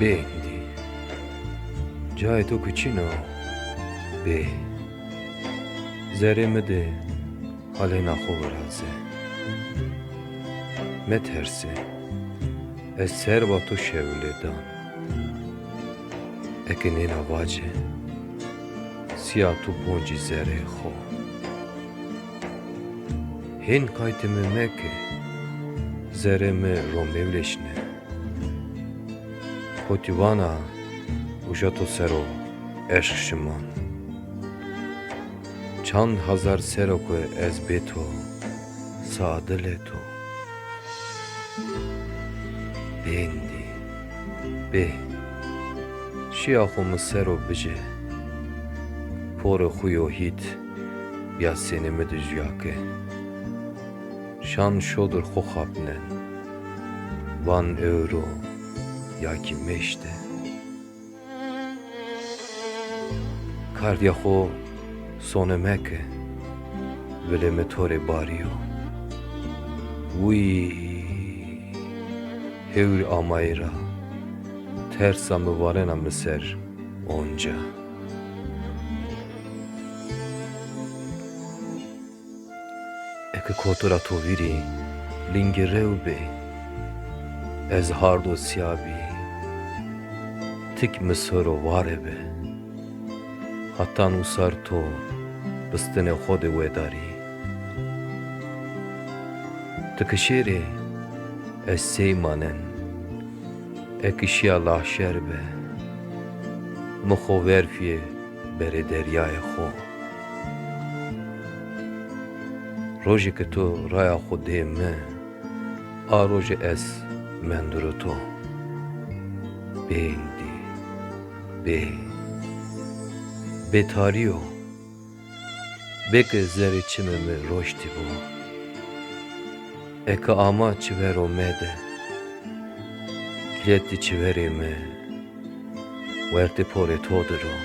Bendi. Cay to kuchino. Be. Zereme de halena hovraze. Meterse. Ez serva şevledan. Ekenin avace. Siyah tu bonci zere ho. Hin kaytımı meke. Zereme romevleşne. Хоть Ивана, ушато سرو، عشق شمان چند هزار سرو که از به تو سادل تو بندی به شیاخو مسرو بجه پر خویو هیت بیا سینمی دجیاکه شان شدر خوخابنن وان اورو ya ki meşte. Kardiyaho sonemeke vele tore bario. Ui hevr amayra tersa mı varena miser onca. Eke kotora toviri lingireu be ez hardo siyabi tik misoro varebe hatan usar to bistine khode wedari. Tıkışiri ez seymanen ekişya lahşer be. Muxo verfiye bere deryaya xo. Rojê ki tu raya xwe dê me, a rojê ez menduru bê, bêtariyo, bêke zerê çime me roştî bo. Eke ama çivero me de, kileti çiverê me, werte porê to diro,